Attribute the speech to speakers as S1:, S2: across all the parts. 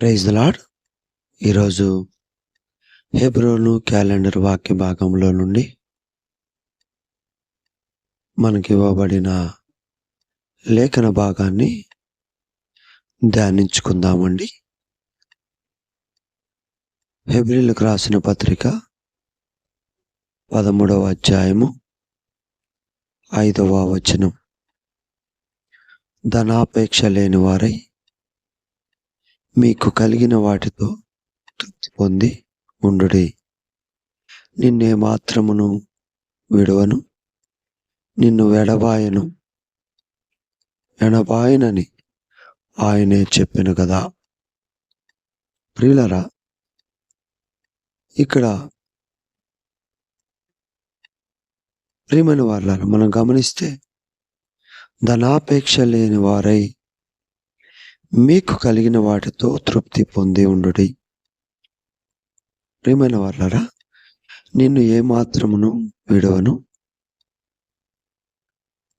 S1: Praise lord ఈరోజు హెబ్రోను calendar వాక్య భాగంలో నుండి మనకి ఇవ్వబడిన లేఖన భాగాన్ని ధ్యానించుకుందామండి. హెబ్రిలకు రాసిన పత్రిక పదమూడవ అధ్యాయము ఐదవ వచనం. ధనాపేక్ష లేని వారై మీకు కలిగిన వాటితో తృప్తి పొంది ఉండుడి. నిన్నే మాత్రమును విడవను నిన్ను వెడబాయను ఎడబాయనని ఆయనే చెప్పాను కదా ప్రియులరా ఇక్కడ ప్రియమైన వాళ్ళ మనం గమనిస్తే ధనాపేక్ష లేని వారై మీకు కలిగిన వాటితో తృప్తి పొంది ఉండుడి. ప్రియమైన వాళ్ళరా నిన్ను ఏమాత్రమును విడవను.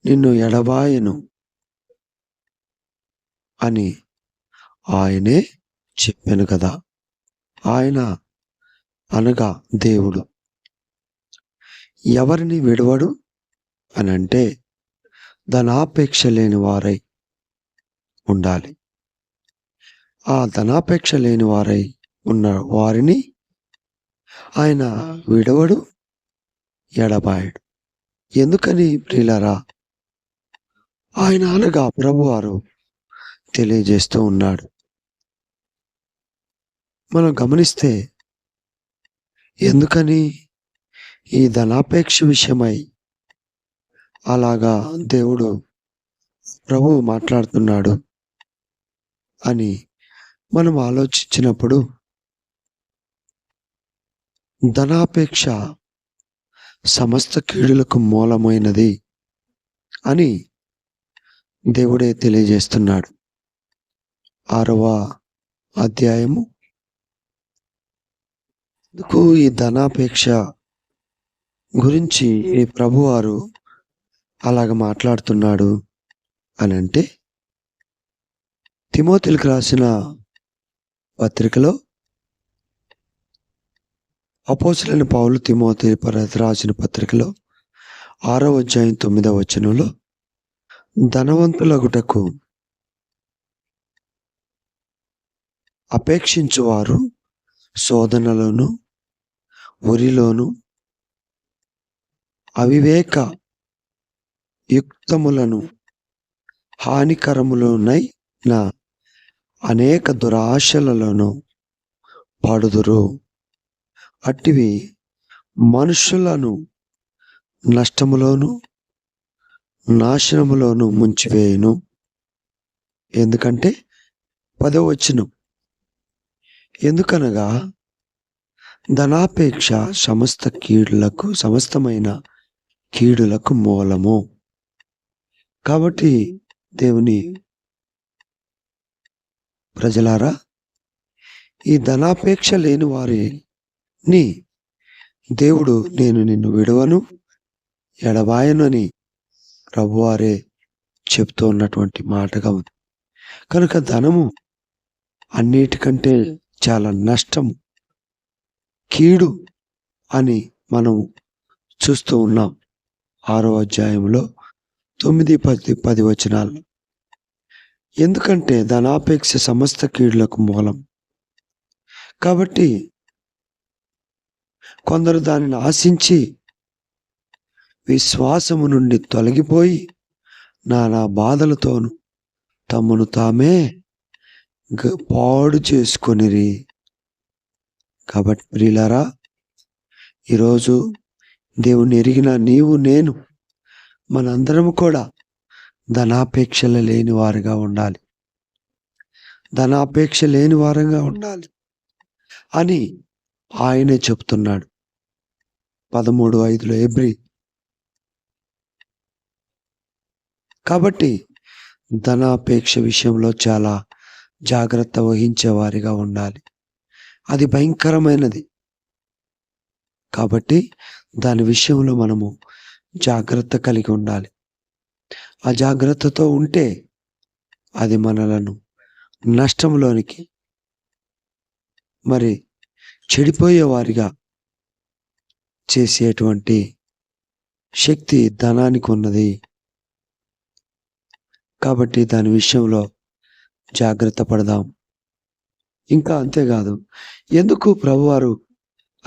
S1: నిన్ను ఎడబాయను అని ఆయనే చెప్పాను కదా. ఆయన అనగా దేవుడు. ఎవరిని విడవడు అని అంటే ధనాపేక్ష లేని వారై ఉండాలి. ఆ ధనాపేక్ష లేని వారై ఉన్న వారిని ఆయన విడవడు ఎడబాయడు. ఎందుకని ప్రియులరా? ఆయన అనగా ప్రభువారు తెలియజేస్తూ ఉన్నాడు. మనం గమనిస్తే ఎందుకని ఈ ధనాపేక్ష విషయమై అలాగా దేవుడు ప్రభువు మాట్లాడుతున్నాడు అని మనం ఆలోచించినప్పుడు ధనాపేక్ష సమస్త కీడులకు మూలమైనది అని దేవుడే తెలియజేస్తున్నాడు. ఆరవ అధ్యాయము. ఎందుకు ఈ ధనాపేక్ష గురించి ఈ ప్రభువారు అలాగ మాట్లాడుతున్నాడు అని అంటే తిమోతిలకు రాసిన పత్రికలో అపోసులైన పావులు తిమోతి రాసిన పత్రికలో ఆరో అధ్యాయం తొమ్మిదవ వచనంలో ధనవంతులగుటకు అపేక్షించువారు శోధనలోను ఉరిలోను అవివేక యుక్తములను హానికరములునై నా అనేక దురాశలలోనూ పాడుదురు. అట్టివి మనుషులను నష్టములోను నాశనములోను ముంచివేయను. ఎందుకంటే పదవచ్చును. ఎందుకనగా ధనాపేక్ష సమస్త కీడులకు సమస్తమైన కీడులకు మూలము. కాబట్టి దేవుని ప్రజలారా ఈ ధనాపేక్ష లేని వారిని దేవుడు నేను నిన్ను విడవను ఎడబాయను అని ప్రభువారే చెప్తూ ఉన్నటువంటి మాటగా ఉంది. కనుక ధనము అన్నిటికంటే చాలా నష్టం కీడు అని మనం చూస్తూ ఉన్నాం. ఆరో అధ్యాయంలో తొమ్మిది పది పది వచనాలు. ఎందుకంటే ధనాపేక్ష సమస్త కీడులకు మూలం. కాబట్టి కొందరు దానిని ఆశించి విశ్వాసము నుండి తొలగిపోయి నానా బాధలతోను తమను తామే పాడు చేసుకొనిరి. కాబట్టి ప్రియులారా ఈరోజు దేవుని ఎరిగిన నీవు నేను మనందరం కూడా ధనాపేక్షలు లేని వారుగా ఉండాలి. ధనాపేక్ష లేని వారంగా ఉండాలి అని ఆయనే చెప్తున్నాడు. పదమూడు ఐదులో ఎబ్రి కాబట్టి ధనాపేక్ష విషయంలో చాలా జాగ్రత్త వహించేవారిగా ఉండాలి. అది భయంకరమైనది. కాబట్టి దాని విషయంలో మనము జాగ్రత్త కలిగి ఉండాలి. ఆ జాగ్రత్తతో ఉంటే అది మనలను నష్టంలోనికి మరి చెడిపోయేవారిగా చేసేటువంటి శక్తి ధనానికి ఉన్నది. కాబట్టి దాని విషయంలో జాగ్రత్త పడదాం. ఇంకా అంతేకాదు ఎందుకు ప్రభువారు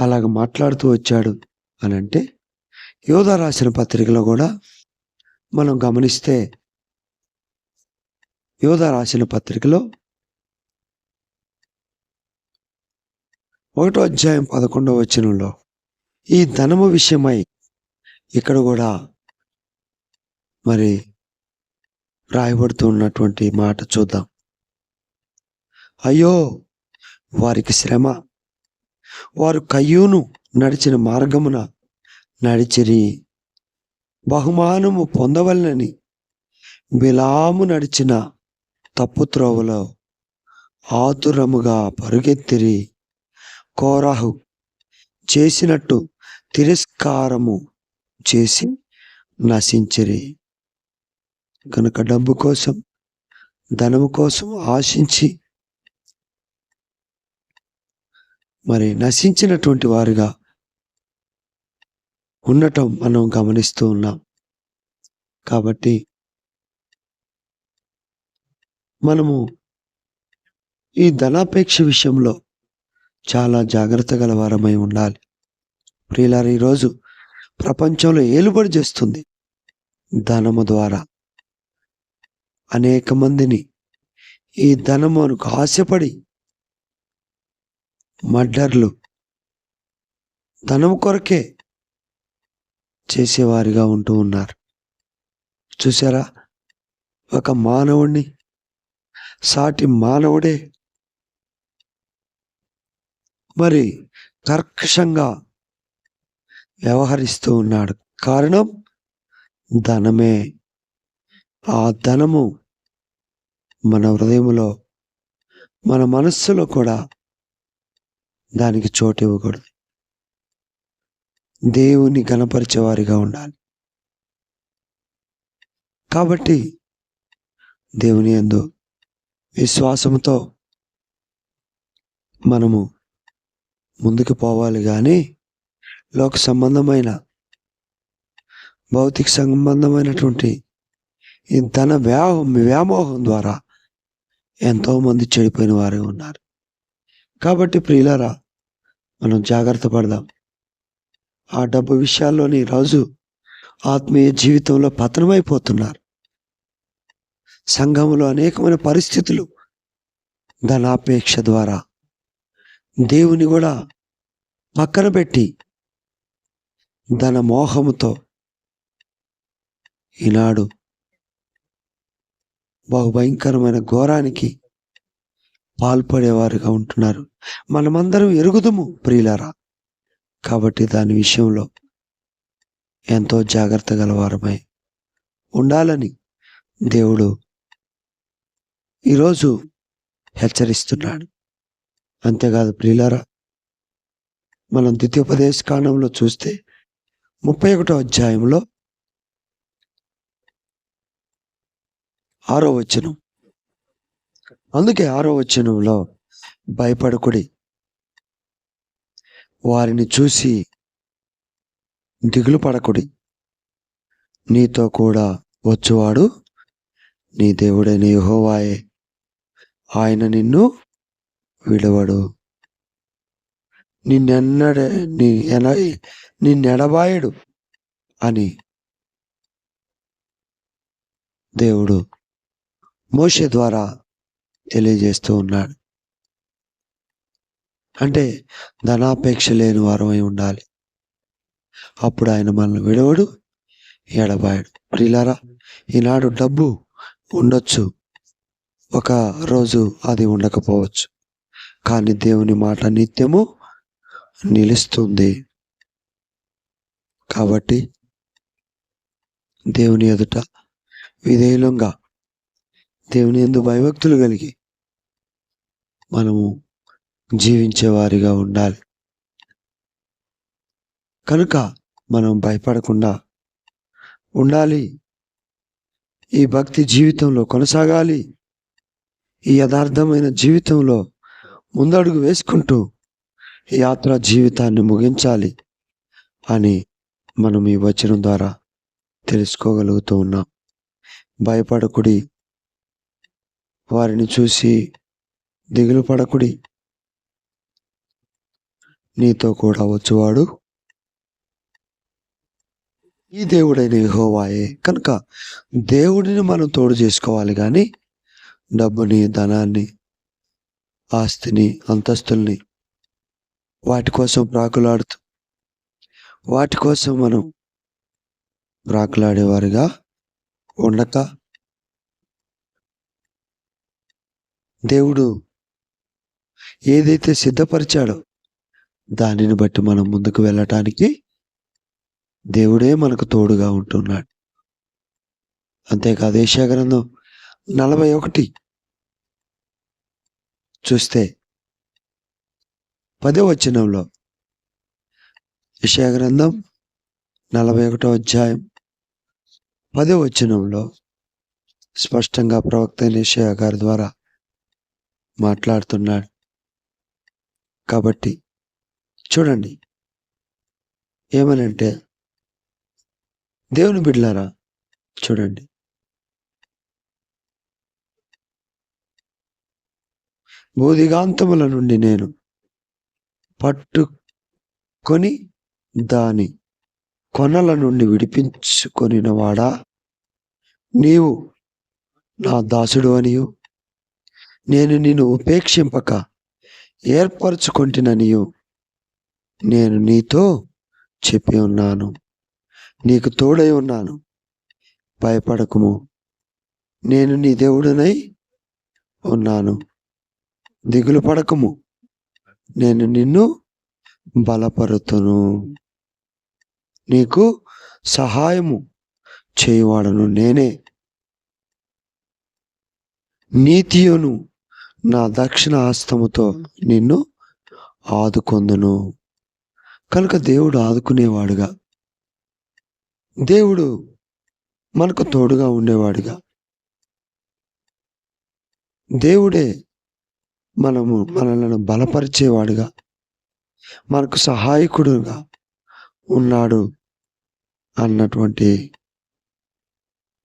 S1: అలాగ మాట్లాడుతూ వచ్చాడు అని అంటే యోధ రాసిన పత్రికలో కూడా మనం గమనిస్తే యోధ రాసిన పత్రికలో ఒకటో అధ్యాయం పదకొండవ వచనంలో ఈ ధనము విషయమై ఇక్కడ కూడా మరి రాయబడుతూ ఉన్నటువంటి మాట చూద్దాం. అయ్యో వారికి శ్రమ. వారు కయ్యూను నడిచిన మార్గమున నడిచిరి. బహుమానము పొందవలనని బిలాము నడిచిన తప్పు త్రోవలో ఆతురముగా పరుగెత్తిరి. కోరాహు చేసినట్టు తిరస్కారము చేసి నశించిరి. కనుక డబ్బు కోసం ధనము కోసం ఆశించి మరి నశించినటువంటి వారుగా ఉండటం మనం గమనిస్తూ ఉన్నాం. కాబట్టి మనము ఈ ధనాపేక్ష విషయంలో చాలా జాగ్రత్త గలవారమై ఉండాలి. ప్రియులారు ఈరోజు ప్రపంచంలో ఏలుబడి చేస్తుంది ధనము ద్వారా. అనేక మందిని ఈ ధనమునకు ఆశపడి మర్డర్లు ధనం కొరకే చేసేవారిగా ఉంటూ ఉన్నారు. చూసారా ఒక మానవుణ్ణి సాటి మానవుడే. మరి కర్కశంగా వ్యవహరిస్తూ ఉన్నాడు. కారణం? ధనమే. ఆ ధనము మన హృదయంలో మన మనస్సులో కూడా దానికి చోటు ఇవ్వకూడదు. దేవుని గణపరిచేవారిగా ఉండాలి. కాబట్టి దేవుని ఎందు విశ్వాసంతో మనము ముందుకు పోవాలి కానీ లోక సంబంధమైన భౌతిక సంబంధమైనటువంటి ఈ ధన వ్యామోహం వ్యామోహం ద్వారా ఎంతోమంది చెడిపోయిన వారు ఉన్నారు. కాబట్టి ప్రియులారా మనం జాగ్రత్త పడదాం. ఆ డబ్బు విషయాల్లోని రాజు ఆత్మీయ జీవితంలో పతనమైపోతున్నారు. సంఘంలో అనేకమైన పరిస్థితులు ధనాపేక్ష ద్వారా దేవుని కూడా పక్కన పెట్టి ధన మోహముతో ఈనాడు బహు భయంకరమైన ఘోరానికి పాల్పడేవారుగా ఉంటున్నారు. మనమందరం ఎరుగుదుము ప్రియులారా. కాబట్టి దాని విషయంలో ఎంతో జాగ్రత్త గలవారమై ఉండాలని దేవుడు ఈరోజు హెచ్చరిస్తున్నాడు. అంతేకాదు ప్రియులారా మనం ద్వితీయోపదేశ కాండంలో చూస్తే ముప్పై ఒకటో అధ్యాయంలో ఆరో వచనం. అందుకే ఆరో వచనంలో భయపడకుడి. వారిని చూసి దిగులు పడకుడి. నీతో కూడా వచ్చువాడు నీ దేవుడైన యహోవాయే. ఆయన నిన్ను విడవడు. నిన్నెన్నడ నీ ఎన నిన్నెడబాయడు అని దేవుడు మోషే ద్వారా తెలియజేస్తూ ఉన్నాడు. అంటే ధనాపేక్ష లేని వారమై ఉండాలి. అప్పుడు ఆయన మనల్ని విడవడు ఎడబాయడు ప్రిలారా ఈనాడు డబ్బు ఉండొచ్చు. ఒక రోజు అది ఉండకపోవచ్చు. కానీ దేవుని మాట నిత్యము నిలుస్తుంది. కాబట్టి దేవుని ఎదుట విధేయులంగా దేవుని ఎందు భయభక్తులు కలిగి మనము జీవించేవారిగా ఉండాలి. కనుక మనం భయపడకుండా ఉండాలి. ఈ భక్తి జీవితంలో కొనసాగాలి. ఈ యథార్థమైన జీవితంలో ముందడుగు వేసుకుంటూ యాత్ర జీవితాన్ని ముగించాలి అని మనం ఈ వచనం ద్వారా తెలుసుకోగలుగుతూ ఉన్నాం. భయపడకుడి. వారిని చూసి దిగులు పడకుడి నీతో కూడా వచ్చువాడు. ఈ దేవుడైన యహోవాయే. కనుక దేవుడిని మనం తోడు చేసుకోవాలి కానీ డబ్బుని ధనాన్ని ఆస్తిని అంతస్తుల్ని వాటి కోసం ప్రాకులాడుతూ వాటి కోసం మనం ప్రాకులాడేవారుగా ఉండక దేవుడు ఏదైతే సిద్ధపరిచాడో దానిని బట్టి మనం ముందుకు వెళ్ళటానికి దేవుడే మనకు తోడుగా ఉంటున్నాడు. అంతేకాదు ఏషియా గ్రంథం నలభై ఒకటి చూస్తే పదో వచనంలో గ్రంథం నలభై ఒకటో అధ్యాయం పదో వచనంలో స్పష్టంగా ప్రవక్త నిషయ గారి ద్వారా మాట్లాడుతున్నాడు. కాబట్టి చూడండి. ఏమనంటే దేవుని బిడ్లారా చూడండి. బోధిగాంతముల నుండి నేను పట్టుకొని దాని కొనల నుండి విడిపించుకొనినవాడా? నీవు నా దాసుడు అనియు. నేను నిన్ను ఉపేక్షింపక ఏర్పరచుకొంటిననియు. నేను నీతో చెప్పి ఉన్నాను. నీకు తోడై ఉన్నాను. భయపడకుము. నేను నీ దేవుడనై ఉన్నాను. దిగులు పడకము. నేను నిన్ను బలపరుతును. నీకు సహాయము చేయువాడను నేనే. నీతియును నా దక్షిణ హస్తముతో నిన్ను ఆదుకొందును. కనుక దేవుడు ఆదుకునేవాడుగా. దేవుడు మనకు తోడుగా ఉండేవాడుగా. దేవుడే మనము మనలను బలపరిచేవాడుగా. మనకు సహాయకుడుగా ఉన్నాడు అన్నటువంటి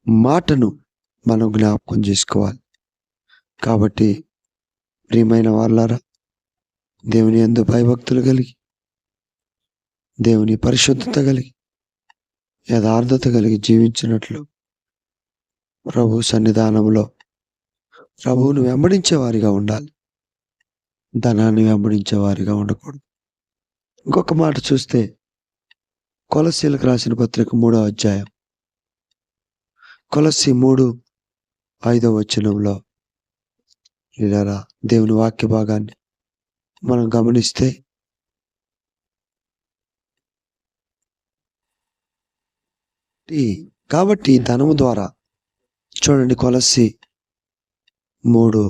S1: మాటను మనం జ్ఞాపకం చేసుకోవాలి. కాబట్టి ప్రియమైన వాళ్ళారా దేవుని ఎందు భయభక్తులు కలిగి దేవుని పరిశుద్ధత కలిగి యథార్థత కలిగి జీవించినట్లు ప్రభు సన్నిధానంలో ప్రభువును వెంబడించే వారిగా ఉండాలి. ధనాన్ని వెంబడించే వారిగా ఉండకూడదు. ఇంకొక మాట చూస్తే కొలసీలకు రాసిన పత్రిక మూడో అధ్యాయం కొలసి మూడు ఐదో వచనంలో ఇలా దేవుని వాక్య భాగాన్ని మనం గమనిస్తే కాబట్టి ధనము ద్వారా చూడండి కొలసి మూడు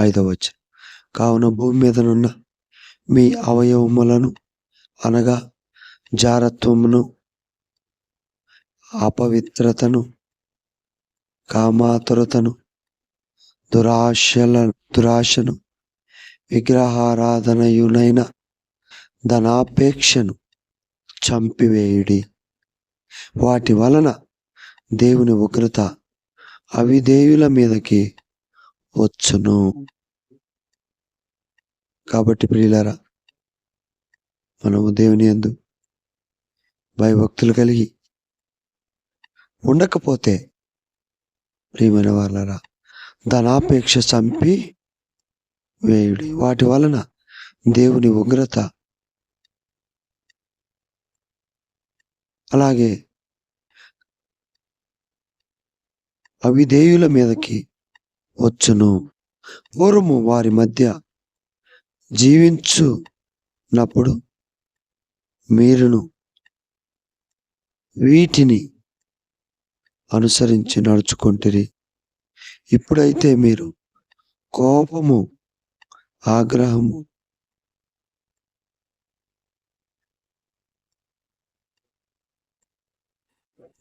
S1: ఐదవ కావున భూమి మీదనున్న మీ అవయవములను అనగా జారత్వమును అపవిత్రతను కామాతురతను దురాశల దురాశను విగ్రహారాధనయునైన ధనాపేక్షను చంపివేయుడి. వాటి వలన దేవుని ఉగ్రత అవిధేయుల మీదకి వచ్చును. కాబట్టి ప్రియులారా మనము దేవుని యందు భయభక్తులు కలిగి ఉండకపోతే ప్రియమైన వాళ్ళరా ధనాపేక్ష చంపి వేయుడి. వాటి వలన దేవుని ఉగ్రత అలాగే అవిధేయుల మీదకి వచ్చును. పూర్వము వారి మధ్య జీవించున్నప్పుడు మీరును వీటిని అనుసరించి నడుచుకుంటిరి. ఇప్పుడైతే మీరు కోపము ఆగ్రహము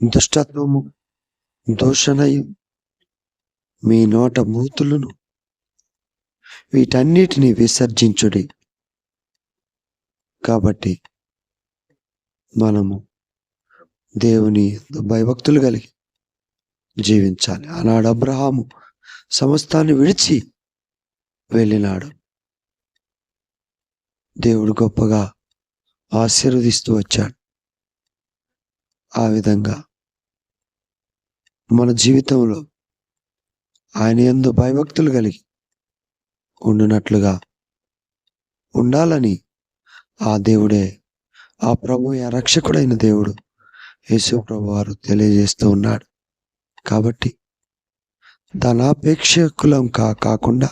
S1: దుష్టత్వము దూషణయు మీ నోట మూతులను వీటన్నిటిని విసర్జించుడి. కాబట్టి మనము దేవుని భయభక్తులు కలిగి జీవించాలి. ఆనాడు అబ్రహాము సమస్తాన్ని విడిచి వెళ్ళినాడు. దేవుడు గొప్పగా ఆశీర్వదిస్తూ వచ్చాడు. ఆ విధంగా మన జీవితంలో ఆయన ఎందు భయభక్తులు కలిగి ఉండునట్లుగా ఉండాలని ఆ దేవుడే ఆ ప్రభు ఆ రక్షకుడైన దేవుడు యేసు ప్రభు వారు తెలియజేస్తూ ఉన్నాడు. కాబట్టి ధనాపేక్షకులం కా కాకుండా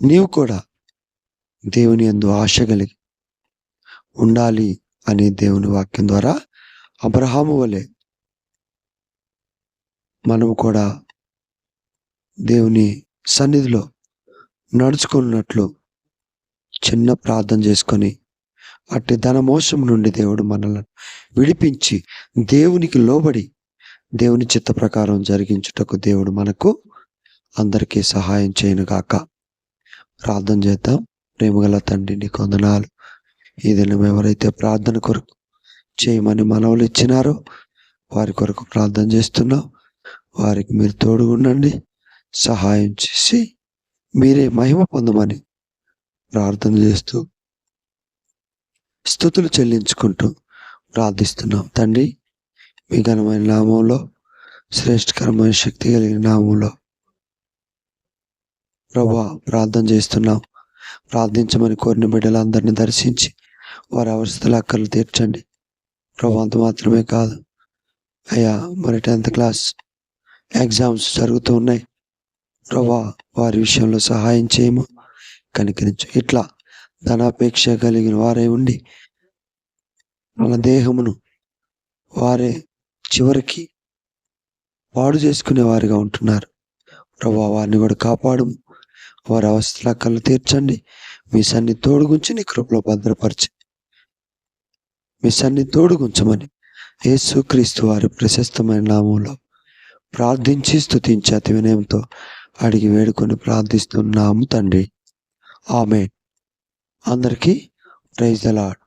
S1: నీవు కూడా దేవుని ఎందు ఆశ కలిగి ఉండాలి అని దేవుని వాక్యం ద్వారా అబ్రహాము వలె మనము కూడా దేవుని సన్నిధిలో నడుచుకున్నట్లు చిన్న ప్రార్థన చేసుకొని అట్టి ధనమోసం నుండి దేవుడు మనల్ని విడిపించి దేవునికి లోబడి దేవుని చిత్త ప్రకారం జరిగించుటకు దేవుడు మనకు అందరికీ సహాయం చేయనుగాక. ప్రార్థన చేద్దాం. ప్రేమగల తండ్రిని కొందనాలు ఈ దినం ఎవరైతే ప్రార్థన కొరకు చేయమని మనవులు ఇచ్చినారో వారి కొరకు ప్రార్థన చేస్తున్నాం. వారికి మీరు తోడు ఉండండి. సహాయం చేసి మీరే మహిమ పొందమని ప్రార్థన చేస్తూ స్థుతులు చెల్లించుకుంటూ ప్రార్థిస్తున్నాం. తండ్రి మీ ఘనమైన నామంలో శ్రేష్టకరమైన శక్తి కలిగిన నామంలో ప్రభా ప్రార్థన చేస్తున్నాం. ప్రార్థించమని కోరిన బిడ్డలందరినీ దర్శించి వారి అవస్థల అక్కర్లు తీర్చండి. ప్రభు అంత మాత్రమే కాదు. అయ్యా మరి టెన్త్ క్లాస్ ఎగ్జామ్స్ జరుగుతూ ఉన్నాయి. ప్రభా వారి విషయంలో సహాయం చేయము. కనికరించు. ఇట్లా ధనాపేక్ష కలిగిన వారే ఉండి మన దేహమును వారే చివరికి పాడు చేసుకునే వారిగా ఉంటున్నారు. ప్రభా వారిని కూడా కాపాడు వారి అవస్థల కళ్ళు తీర్చండి. మీ సన్ని తోడుగుంచి నీ కృపలో భద్రపరిచి. మీ సన్ని తోడుగుంచమని యేసుక్రీస్తు వారి ప్రశస్తమైన నామంలో ప్రార్థించి స్థుతించి అతి వినయంతో అడిగి వేడుకొని ప్రార్థిస్తున్నాము తండ్రి. ఆమె అందరికీ ప్రైజ్ అలాడ్